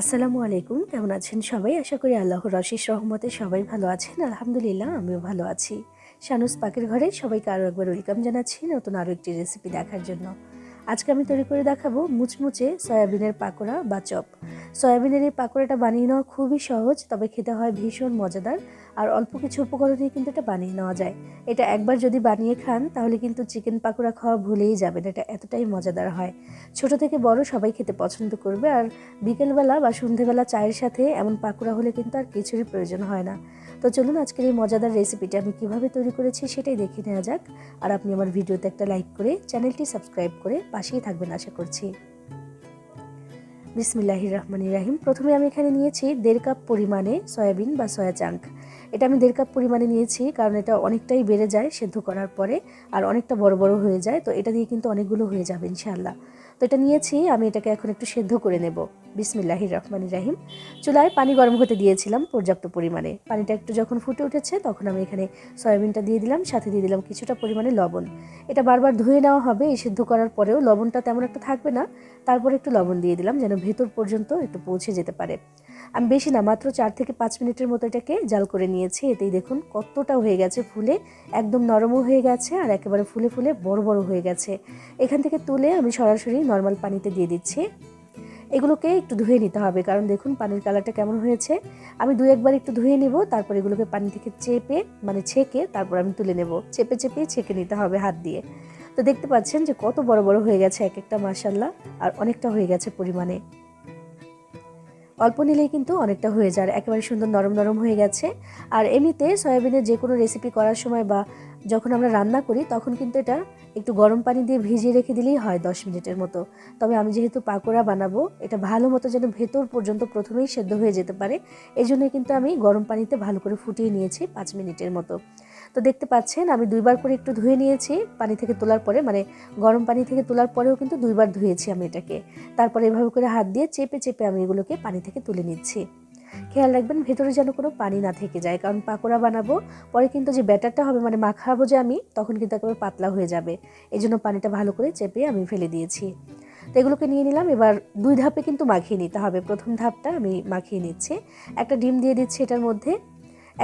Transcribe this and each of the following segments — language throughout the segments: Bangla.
আসসালামু আলাইকুম, কেমন আছেন সবাই? আশা করি আল্লাহ রশিস রহমতে সবাই ভালো আছেন। আলহামদুলিল্লাহ, আমিও ভালো আছি। শানুস পাকের ঘরে সবাইকে আরও একবার ওয়েলকাম জানাচ্ছি নতুন আরও একটি রেসিপি দেখার জন্য। আজকে আমি তৈরি করে দেখাবো মুচমুচে সয়াবিনের পাকোড়া বা চপ। সয়াবিনের এই পাকোড়াটা বানিয়ে নেওয়া খুবই সহজ, তবে খেতে হয় ভীষণ মজাদার। আর অল্প কিছু উপকরণে কিন্তু এটা বানিয়ে নেওয়া যায়। এটা একবার যদি বানিয়ে খান, তাহলে কিন্তু চিকেন পাকোড়া খাওয়া ভুলেই যাবেন। এটা এতটাই মজাদার হয়। ছোট থেকে বড় সবাই খেতে পছন্দ করবে আর বিকেলবেলা বা সন্ধেবেলা চায়ের সাথে এমন পাকোড়া হলে কিন্তু আর কিছুরই প্রয়োজন হয় না। তো চলুন আজকের এই মজাদার রেসিপিটা আমি কীভাবে তৈরি করেছি সেটাই দেখে নেওয়া যাক। আর আপনি আমার ভিডিওতে একটা লাইক করে চ্যানেলটি সাবস্ক্রাইব করে পাশেই থাকবেন, আশা করছি। বিসমিল্লাহির রহমান রাহিম। প্রথমে আমি এখানে নিয়েছি দেড় কাপ পরিমাণে সয়াবিন বা সয়া চাঙ্ক এটা আমি দেড় কাপ পরিমাণে নিয়েছি কারণ এটা অনেকটাই বেড়ে যায় সেদ্ধ করার পরে আর অনেকটা বড় বড় হয়ে যায়। তো এটা দিয়ে কিন্তু অনেকগুলো হয়ে যাবে ইনশাআল্লাহ। তো এটা নিয়েছি, আমি এটাকে এখন একটু সেদ্ধ করে নেব। বিসমিল্লাহ রহমান রাহিম। চুলায় পানি গরম হতে দিয়েছিলাম পর্যাপ্ত পরিমাণে। পানিটা একটু যখন ফুটে উঠেছে তখন আমি এখানে সয়াবিনটা দিয়ে দিলাম, সাথে দিয়ে দিলাম কিছুটা পরিমাণে লবণ। এটা বারবার ধুয়ে নেওয়া হবে, এই সেদ্ধ করার পরেও লবণটা তেমন একটা থাকবে না। তারপর একটু লবণ দিয়ে দিলাম যেন ভেতর পর্যন্ত একটু পৌঁছে যেতে পারে। আমি বেশি না, মাত্র চার থেকে পাঁচ মিনিটের মতো এটাকে জাল করে নিয়েছি। এতেই দেখুন কতটা হয়ে গেছে ফুলে, একদম নরমও হয়ে গেছে আর একেবারে ফুলে ফুলে বড় বড় হয়ে গেছে। এখান থেকে তুলে আমি সরাসরি নর্মাল পানিতে দিয়ে দিচ্ছি। এগুলোকে একটু ধুয়ে নিতে হবে, কারণ দেখুন পানির কালারটা কেমন হয়েছে। আমি দু একবার একটু ধুয়ে নেব, তারপর এগুলোকে পানি থেকে চেপে মানে ছেঁকে তারপর আমি তুলে নেব। চেপে চেপে ছেঁকে নিতে হবে হাত দিয়ে। তো দেখতে পাচ্ছেন যে কত বড় বড় হয়ে গেছে এক একটা মাসাল্লাহ আর অনেকটা হয়ে গেছে পরিমাণে। অল্প নিলেই কিন্তু অনেকটা হয়ে যায় একেবারে সুন্দর নরম নরম হয়ে গেছে। আর এমনিতে সয়াবিনের যে কোনো রেসিপি করার সময় বা যখন আমরা রান্না করি, তখন কিন্তু এটা একটু গরম পানি দিয়ে ভিজিয়ে রেখে দিলেই হয় দশ মিনিটের মতো। তবে আমি যেহেতু পাকোড়া বানাবো, এটা ভালো মতো যেন ভেতর পর্যন্ত প্রথমেই সেদ্ধ হয়ে যেতে পারে। এই জন্য কিন্তু আমি গরম পানিতে ভালো করে ফুটিয়ে নিয়েছি পাঁচ মিনিটের মতো। তো দেখতে পাচ্ছেন, আমি দুইবার করে একটু ধুয়ে নিয়েছি, পানি থেকে তোলার পরে মানে গরম পানি থেকে তোলার পরেও কিন্তু দুইবার ধুয়েছি আমি এটাকে। তারপরে এভাবে করে হাত দিয়ে চেপে চেপে আমি এগুলোকে পানি থেকে তুলে নিচ্ছি। খেয়াল রাখবেন, ভেতরে যেন কোনো পানি না থেকে যায়, কারণ পাকোড়া বানাবো, পরে কিন্তু যে ব্যাটারটা হবে মানে মাখাবো যে আমি, তখন কিন্তু একেবারে পাতলা হয়ে যাবে। এই জন্য পানিটা ভালো করে চেপে আমি ফেলে দিয়েছি। তো এগুলোকে নিয়ে নিলাম, এবার দুই ধাপে কিন্তু মাখিয়ে নিতে হবে। প্রথম ধাপটা আমি মাখিয়ে নিচ্ছি। একটা ডিম দিয়ে দিচ্ছি এটার মধ্যে।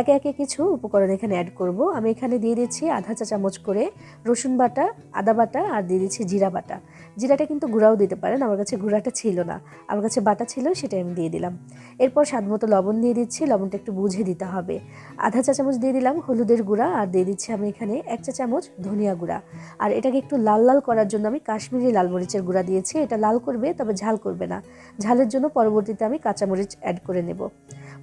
একে একে কিছু উপকরণ এখানে অ্যাড করব। আমি এখানে দিয়ে দিচ্ছি আধা চা চামচ করে রসুন বাটা, আদা বাটা আর দিয়ে দিচ্ছি জিরা বাটা। জিরাটা কিন্তু গুঁড়াও দিতে পারেন, আমার কাছে গুঁড়াটা ছিল না। আমার কাছে বাটা ছিল সেটা আমি দিয়ে দিলাম। এরপর স্বাদ মতো লবণ দিয়ে দিচ্ছি, লবণটা একটু বুঝে দিতে হবে। আধা চা চামচ দিয়ে দিলাম হলুদের গুঁড়া আর দিয়ে দিচ্ছি আমি এখানে এক চা চামচ ধনিয়া গুঁড়া। আর এটাকে একটু লাল লাল করার জন্য আমি কাশ্মীরি লাল মরিচের গুঁড়া দিয়েছি। এটা লাল করবে, তবে ঝাল করবে না। ঝালের জন্য পরবর্তীতে আমি কাঁচামরিচ অ্যাড করে নেব।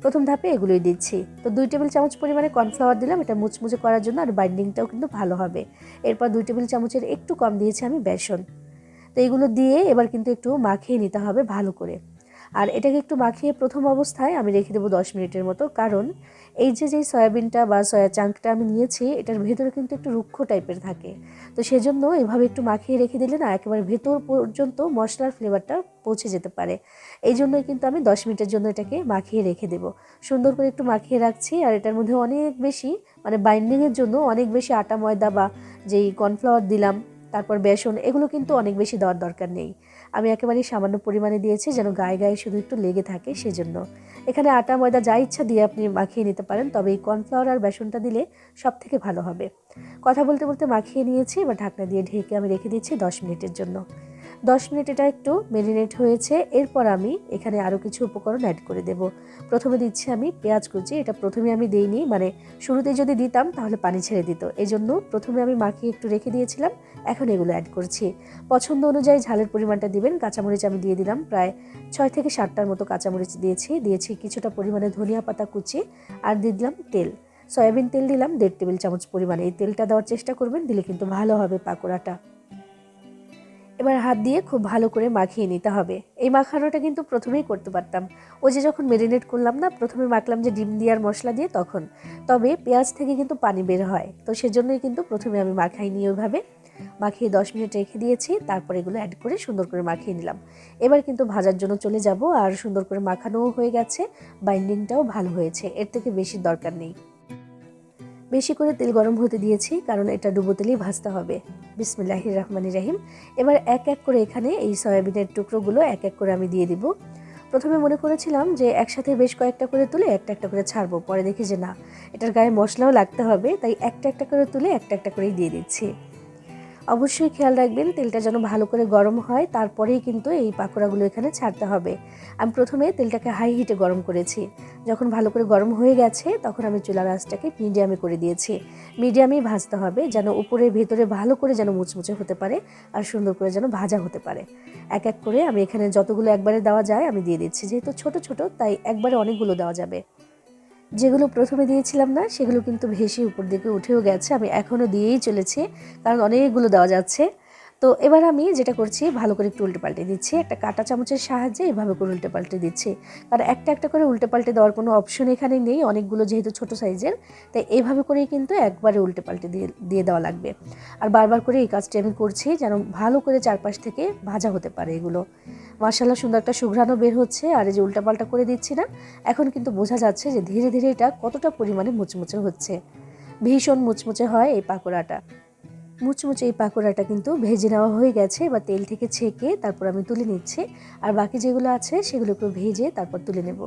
প্রথম ধাপে এগুলোই দিচ্ছি। তো দুই টেবিল চামচ পরিমাণে কর্নফ্লাওয়ার দিলাম, এটা মুচমুচে করার জন্য আর বাইন্ডিংটাও কিন্তু ভালো হবে। এরপর দুই টেবিল চামচের একটু কম দিয়েছি আমি বেসন। তো এগুলো দিয়ে এবার কিন্তু একটু মাখিয়ে নিতে হবে ভালো করে। আর এটাকে একটু মাখিয়ে প্রথম অবস্থায় আমি রেখে দেবো দশ মিনিটের মতো। কারণ এই যে যেই সয়াবিনটা বা সয়া চাঙ্কটা আমি নিয়েছি, এটার ভেতরে কিন্তু একটু রুক্ষ টাইপের থাকে। তো সেজন্য এভাবে একটু মাখিয়ে রেখে দিলে না একেবারে ভেতর পর্যন্ত মশলার ফ্লেভারটা পৌঁছে যেতে পারে। এই জন্যই কিন্তু আমি দশ মিনিটের জন্য এটাকে মাখিয়ে রেখে দেবো। সুন্দর করে একটু মাখিয়ে রাখছি আর এটার মধ্যে অনেক বেশি মানে বাইন্ডিংয়ের জন্য অনেক বেশি আটা ময়দা বা যেই কর্নফ্লাওয়ার দিলাম, তারপর বেসন, এগুলো কিন্তু অনেক বেশি দেওয়ার দরকার নেই। আমি একেবারেই সামান্য পরিমাণে দিয়েছি, যেন গায়ে গায়ে শুধু একটু লেগে থাকে সেজন্য। এখানে আটা, ময়দা, যা ইচ্ছা দিয়ে আপনি মাখিয়ে নিতে পারেন, তবে এই কর্নফ্লাওয়ার আর বেসনটা দিলে সব থেকে ভালো হবে। কথা বলতে বলতে মাখিয়ে নিয়েছি, এবার ঢাকনা দিয়ে ঢেকে আমি রেখে দিচ্ছি দশ মিনিটের জন্য। দশ মিনিট এটা একটু মেরিনেট হয়েছে, এরপর আমি এখানে আরও কিছু উপকরণ অ্যাড করে দেব। প্রথমে দিচ্ছি আমি পেঁয়াজ কুচি, এটা প্রথমে আমি দিইনি মানে শুরুতে যদি দিতাম তাহলে পানি ছেড়ে দিত। এই জন্য প্রথমে আমি মাখিয়ে একটু রেখে দিয়েছিলাম, এখন এগুলো অ্যাড করছি। পছন্দ অনুযায়ী ঝালের পরিমাণটা দিবেন, কাঁচামরিচ আমি দিয়ে দিলাম প্রায় ছয় থেকে সাতটার মতো কাঁচামরিচ দিয়েছি দিয়েছি কিছুটা পরিমাণে ধনিয়া পাতা কুচি আর দিয়ে দিলাম তেল। সয়াবিন তেল দিলাম, দেড় টেবিল চামচ পরিমাণে। এই তেলটা দেওয়ার চেষ্টা করবেন, দিলে কিন্তু ভালো হবে পাকোড়াটা। এবার হাত দিয়ে খুব ভালো করে মাখিয়ে নিতে হবে। এই মাখানোটা কিন্তু প্রথমেই করতে পারতাম। ও যে যখন মেরিনেট করলাম না, প্রথমে মাখলাম যে ডিম দিয়ে আর মশলা দিয়ে তখন। তবে পেঁয়াজ থেকে কিন্তু পানি বের হয়। তো সেজন্যই কিন্তু প্রথমে আমি মাখাইনি ওইভাবে। মাখিয়ে দশ মিনিট রেখে দিয়েছি, তারপর এগুলো অ্যাড করে সুন্দর করে মাখিয়ে নিলাম। এবার কিন্তু ভাজার জন্য চলে যাব, আর সুন্দর করে মাখানোও হয়ে গেছে বাইন্ডিংটাও ভালো হয়েছে। এর থেকে বেশি দরকার নেই। বেশি করে তেল গরম হতে দিয়েছি, কারণ এটা ডুবো তেলেই ভাজতে হবে। বিসমিল্লাহ রহমান রাহিম। এবার এক এক করে এখানে এই সয়াবিনের টুকরোগুলো এক এক করে আমি দিয়ে দিব। প্রথমে মনে করেছিলাম যে একসাথে বেশ কয়েকটা করে তুলে একটা একটা করে ছাড়বো। পরে দেখি যে না, এটার গায়ে মশলাও লাগতে হবে, তাই একটা একটা করে তুলে একটা একটা করেই দিয়ে দিচ্ছি। অবশ্যই খেয়াল রাখবেন, তেলটা যেন ভালো করে গরম হয়, তারপরেই কিন্তু এই পাকোড়াগুলো এখানে ছাড়তে হবে। আমি প্রথমে তেলটাকে হাই হিটে গরম করেছি। যখন ভালো করে গরম হয়ে গেছে, তখন আমি চুলার আঁচটাকে মিডিয়ামে করে দিয়েছি। মিডিয়ামেই ভাজতে হবে যেন উপরে ভেতরে ভালো করে যেন মুচমুচে হতে পারে আর সুন্দর করে যেন ভাজা হতে পারে। এক এক করে আমি এখানে যতগুলো একবারে দেওয়া যায়, আমি দিয়ে দিচ্ছি। যেহেতু ছোট ছোট, তাই একবারে অনেকগুলো দেওয়া যাবে। যেগুলো প্রথমে দিয়েছিলাম না, সেগুলো কিন্তু ভেসে উপর দিকে উঠেও গেছে। আমি এখনও দিয়েই চলেছি, কারণ অনেকগুলো দেওয়া যাচ্ছে। তো এবার আমি যেটা করছি, ভালো করে একটু উল্টে পাল্টে দিচ্ছি। একটা কাঁটা চামচের সাহায্যে এভাবে করে উল্টে পাল্টে দিচ্ছি। কারণ একটা একটা করে উল্টে পাল্টে দেওয়ার কোনো অপশন এখানে নেই, অনেকগুলো যেহেতু ছোট সাইজের তাই এইভাবে করেই কিন্তু একবারে উল্টে পাল্টে দিয়ে দিয়ে দেওয়া লাগবে। আর বারবার করে এই কাজটি আমি করছি যেন ভালো করে চারপাশ থেকে ভাজা হতে পারে এগুলো। মার্শাল্লাহ সুন্দর একটা সুঘ্রাণও বের হচ্ছে, আর এই যে উল্টাপাল্টা করে দিচ্ছি না, এখন কিন্তু বোঝা যাচ্ছে যে ধীরে ধীরে এটা কতটা পরিমাণে মুচমুচে হচ্ছে। ভীষণ মুচমুচে হয় এই পাকোড়াটা। মুচমুচে এই পাকোড়াটা কিন্তু ভেজে নেওয়া হয়ে গেছে বা তেল থেকে ছেঁকে তারপর আমি তুলে নিচ্ছি। আর বাকি যেগুলো আছে সেগুলোকে ভেজে তারপর তুলে নেব।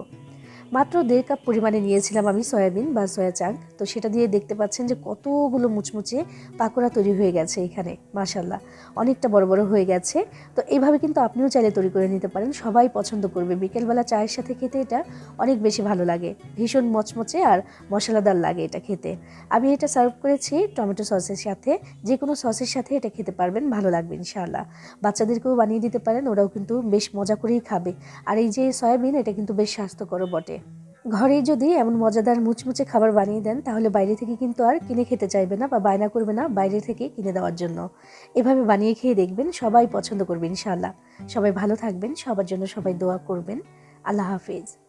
মাত্র দেড় কাপ পরিমাণে নিয়েছিলাম আমি সয়াবিন বা সয়া চাঙ্ক তো সেটা দিয়ে দেখতে পাচ্ছেন যে কতগুলো মুচমুচে পাকোড়া তৈরি হয়ে গেছে এখানে মাশাল্লাহ অনেকটা বড় বড় হয়ে গেছে। তো এইভাবে কিন্তু আপনিও চাইলে তৈরি করে নিতে পারেন। সবাই পছন্দ করবে। বিকেলবেলা চায়ের সাথে খেতে এটা অনেক বেশি ভালো লাগে। ভীষণ মচমচে আর মশলাদার লাগে এটা খেতে। আমি এটা সার্ভ করেছি টমেটো সসের সাথে। যে কোনো সসের সাথে এটা খেতে পারবেন, ভালো লাগবে, ইনশাআল্লাহ। বাচ্চাদেরকেও বানিয়ে দিতে পারেন, ওরাও কিন্তু বেশ মজা করেই খাবে। আর এই যে সয়াবিন, এটা কিন্তু বেশ স্বাস্থ্যকর বটে। ঘরেই যদি এমন মজাদার মুচমুচে খাবার বানিয়ে দেন, তাহলে বাইরে থেকে কিন্তু আর কিনে খেতে চাইবে না বা বায়না করবে না বাইরে থেকে কিনে দেওয়ার জন্য। এভাবে বানিয়ে খেয়ে দেখবেন সবাই পছন্দ করবে ইনশাআল্লাহ। সবাই ভালো থাকবেন, সবার জন্য সবাই দোয়া করবেন। আল্লাহ হাফিজ।